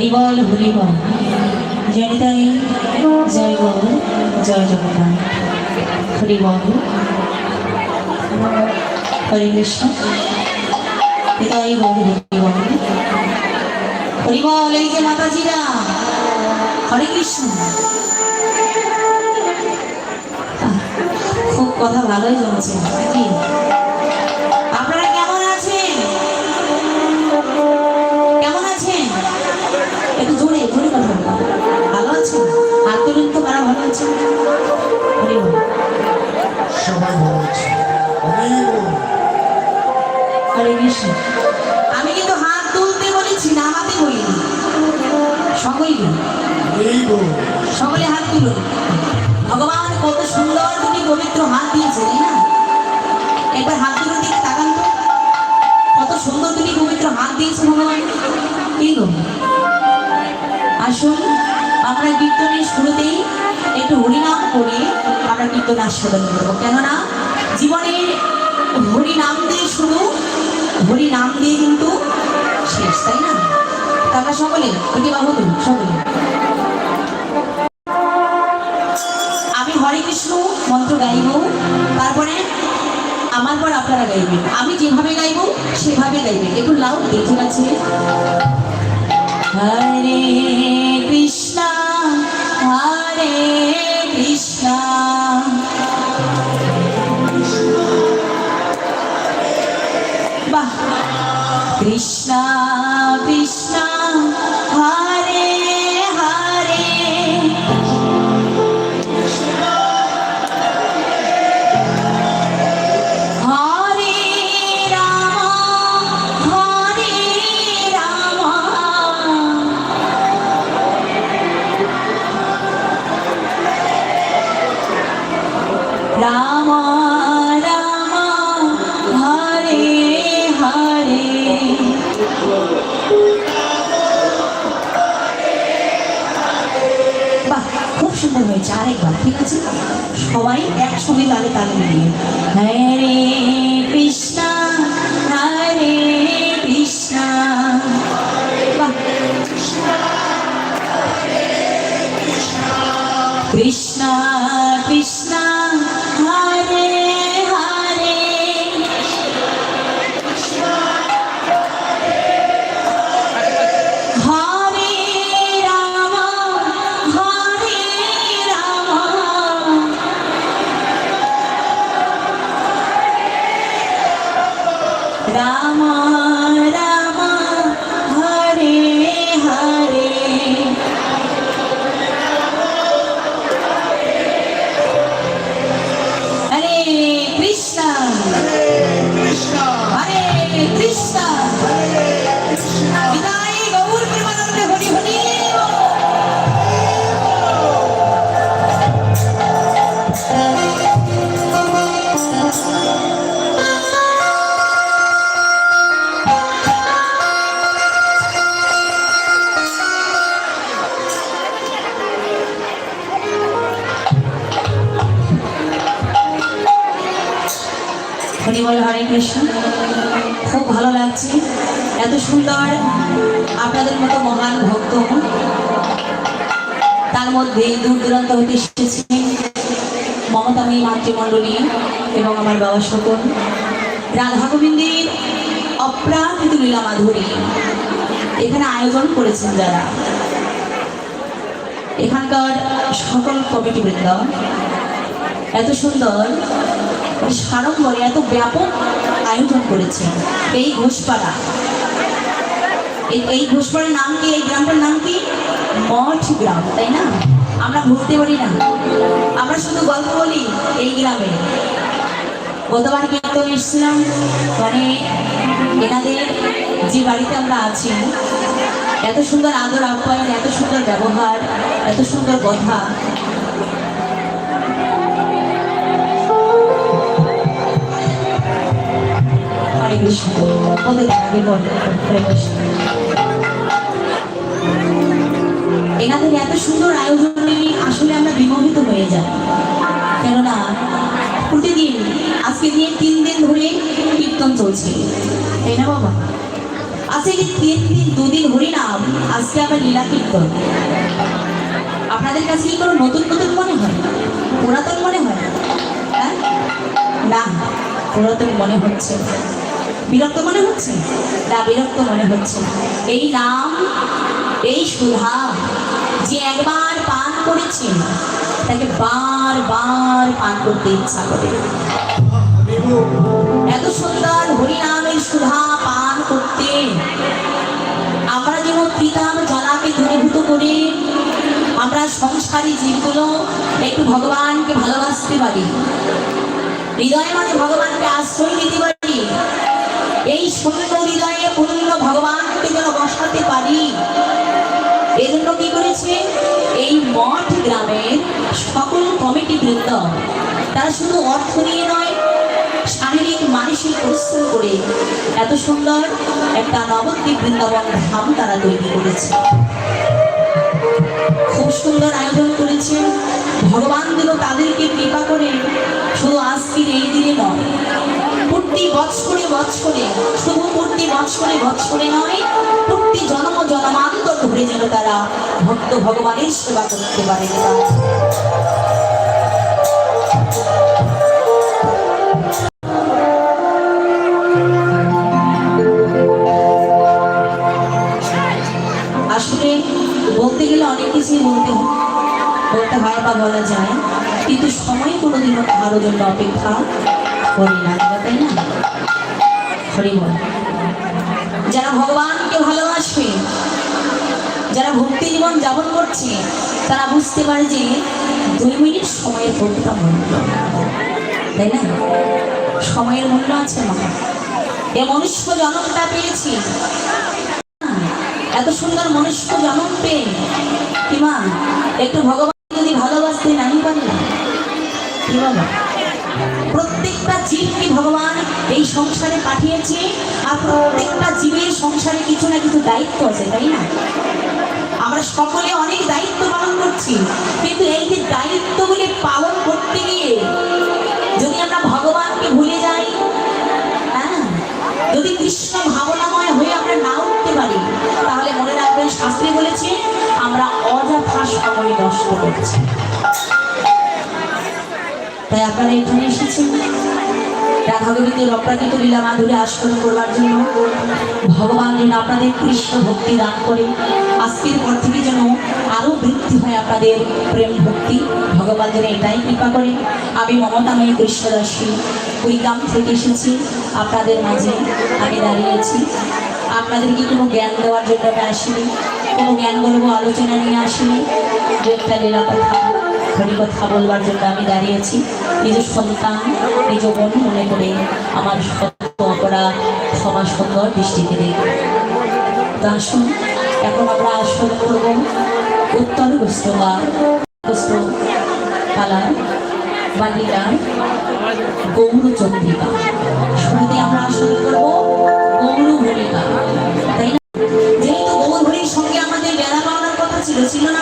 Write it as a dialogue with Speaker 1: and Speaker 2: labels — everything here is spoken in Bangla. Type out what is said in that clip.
Speaker 1: হরিবল হরিবল জয়নিতাই জয় বল জয় জগন্নাথ হরিবল হরে কৃষ্ণ। হৃদয় বল হরিবল হরিবল এই যে মাতাজিরা। হরে কৃষ্ণ। খুব কথা ভালোই জমেছে কি
Speaker 2: সবাই ভালো।
Speaker 1: আমি কিন্তু হাত তুলতে বলেছি নামাতে বলিনি। সকলেই সকলে হাত তুলুন। ভগবান কত সুন্দর দুটি পবিত্র হাত দিয়েছে তাই না? একবার হাত তুলে দিকে তাকান তো। কত সুন্দর দুটি পবিত্র হাত দিয়েছে ভগবান। আমরা কীর্তন আস্বাদন করব। কেননা জীবনের হরিনাম দিয়ে শুরু হরিনাম দিয়ে কিন্তু শেষ, তাই না? তা আমরা সকলে এটি বাবু সকলে। আমি হরে কৃষ্ণ মন্ত্র গাইব, তারপরে আমার পর আপনারা গাইবেন। আমি যেভাবে গাইব, সেভাবে গাইবেন। একটু লাউ দেখে আছে হরে কৃষ্ণ, হরে কৃষ্ণ খুব সুন্দর হয়েছে আরেকবার ঠিক আছে? সবাই একসঙ্গে তালে তালে মিলিয়ে। হরে কৃষ্ণ। Vamos. হরি বল, হরে কৃষ্ণ। খুব ভালো লাগছে। এত সুন্দর আপনাদের মতো মহান ভক্ত তার মধ্যে দূর দূরান্ত হতে এসেছে। মমতামী মাতৃমণ্ডলী এবং আমার বাবা সকল। রাধা গোবিন্দের অপ্রাকৃত লীলা মাধুরী। এখানে আয়োজন করেছেন যারা। এখানকার সকল কমিটি বৃন্দ এত সুন্দর সাড়ম্বরে এত ব্যাপক আয়োজন করেছে। এই ঘোষপাড়া। এই এই ঘোষপাড়ার নাম কি? এই গ্রামটার নাম কি? মঠ গ্রাম, তাই না? আমরা ঘুরতে পারি না। আমরা শুধু গল্প বলি এই গ্রামে। গতবার কীর্তন এসেছিলাম? মানে এনাদের যে বাড়িতে আমরা আছি, এত সুন্দর আদর আপ্যায়ন, এত সুন্দর ব্যবহার, এত সুন্দর কথা হরে কৃষ্ণ ওদের আগে বল হরে এনাদের এত সুন্দর আয়োজনে আসলে আমরা বিমোহিত হয়ে যাই। কেননা, প্রতিদিন, আজকে দিয়ে তিন দিন ধরে কীর্তন চলছে। তাই না বাবা? আজকে তিন দিন, দুদিন হরিনাম আজকে আবার লীলা কীর্তন। আপনাদের কাছে কি কোনো নতুন নতুন মনে হয়? পুরাতন মনে হয়? হ্যাঁ? না, পুরাতন মনে হচ্ছে। বিরক্ত মনে হচ্ছে? না, বিরক্ত মনে হচ্ছে এই নাম এই সুধা, যে একবার পান করেছে, তাকে বার বার পান করতে ইচ্ছা করে। এত সুন্দর হরিনামের সুধা পান করতে। আমরা যেমন পিতাম জলাকে দূরীভূত করে, আমরা সংসারী জীবগুলো একটু ভগবানকে ভালোবাসতে পারি। হৃদয় মানে ভগবানকে আশ্রয় দিতে পারি। শূন্য হৃদয়ে পূর্ণ ভগবানকে যেন বসাতে পারি। এজন্য কি করেছে? এই মঠ গ্রামের সকল কমিটি বৃন্দ, তারা শুধু অর্থ নিয়ে নয়, শারীরিক, মানসিক পরিশ্রম করে এত সুন্দর একটা নবদ্বীপ বৃন্দাবন ধাম তারা তৈরি করেছে। খুব সুন্দর আয়োজন করেছে। ভগবান তাদেরকে কৃপা করে শুধু আজকের এই দিনে নয় প্রতি বৎসরে বৎসরে শুধু প্রতি বৎসরে বৎসরে নয়, প্রতি জন্ম জন্মান্তর ধরে যেন তারা ভক্ত ভগবানের সেবা করতে পারে। আসলে বলতে গেলে অনেক কিছুই বলতে বলতে হয় বা বলা যায়, কিন্তু সময় কোনোদিনও কারও জন্য অপেক্ষা করি না। তাই না? হরি বল যারা ভগবানকে ভালোবাসবে, যারা ভক্তি জীবন যাপন করছে, তারা বুঝতে পারে যে দুই মিনিট সময়ের কতটা মূল্য। তাই না? সময়ের মূল্য আছে মা এ মনুষ্য জনমটা পেয়েছি। এত সুন্দর মনুষ্য জন্ম পেয়ে কি মা, একটু ভগবান যদি ভালোবাসতে নাই পারে? কি বাবা প্রত্যেকটা জীবকে ভগবান এই সংসারে পাঠিয়েছে? আর প্রত্যেকটা জীবের সংসারে কিছু না কিছু দায়িত্ব আছে, তাই না? আমরা সকলে অনেক দায়িত্ব পালন করছি, কিন্তু এই যে দায়িত্বগুলি পালন করতে গিয়ে যদি আমরা ভগবানকে ভুলে যাই হ্যাঁ? যদি কৃষ্ণ ভাবনাময় হয়ে আমরা না উঠতে পারি, তাহলে মনে রাখবেন শাস্ত্রী বলেছে, আমরা অযথা সময় নষ্ট করছি। তাই আপনারা এখানে এসেছেন। রাধা গোবিন্দের অপ্রাকৃত লীলা মাধুরী আস্বাদন করবার জন্য। ভগবান যেন আপনাদের কৃষ্ণ ভক্তি দান করে। আজকের পর থেকে যেন আরও বৃদ্ধি হয় আপনাদের প্রেম ভক্তি। ভগবান যেন এটাই কৃপা করে। আমি মমতাময়ী কৃষ্ণদাসী। কুড়িগ্রাম থেকে এসেছি। আপনাদের মাঝে আমি দাঁড়িয়েছি আপনাদেরকে কোনো জ্ঞান দেওয়ার জন্য আমি আসিনি? কোনো জ্ঞান আলোচনা নিয়ে আসিনি? দু একটা লীলা কথা হরি কথা বলবার জন্য আমি দাঁড়িয়েছি নিজ সন্তান, নিজ বোন মনে করে আমার অপরাধ ক্ষমা সুন্দর দৃষ্টি দিলে আসুন, এখন আমরা আসন করব উত্তর গোষ্ঠ বা গোষ্ঠ পালার বালিকার গৌরচন্দ্রিকা। শুরুতে আমরা আসন করব গৌরভূমিকা তাই না? যেহেতু গৌরভূমির সঙ্গে আমাদের বেড়া পাওয়ার কথা ছিল ছিল না?